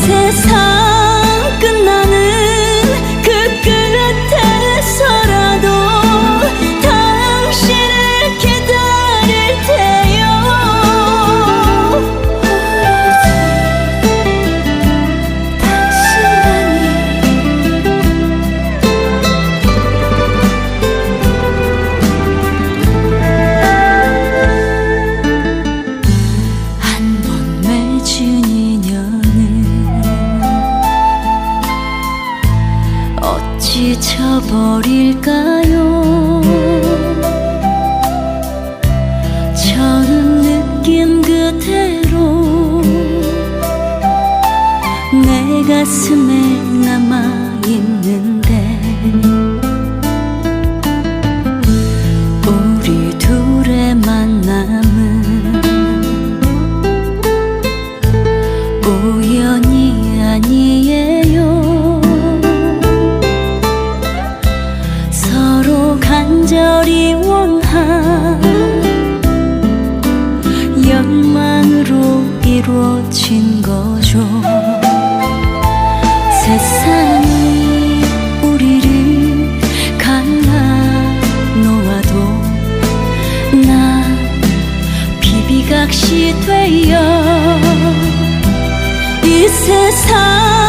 세상. 지쳐버릴까요? 처음 느낀 그대로 내 가슴에 남아있는데 우리 둘의 만남은 우연이 아니에요 거죠 세상이 우리를 갈라 놓아도 난 비비각시 되어 이 세상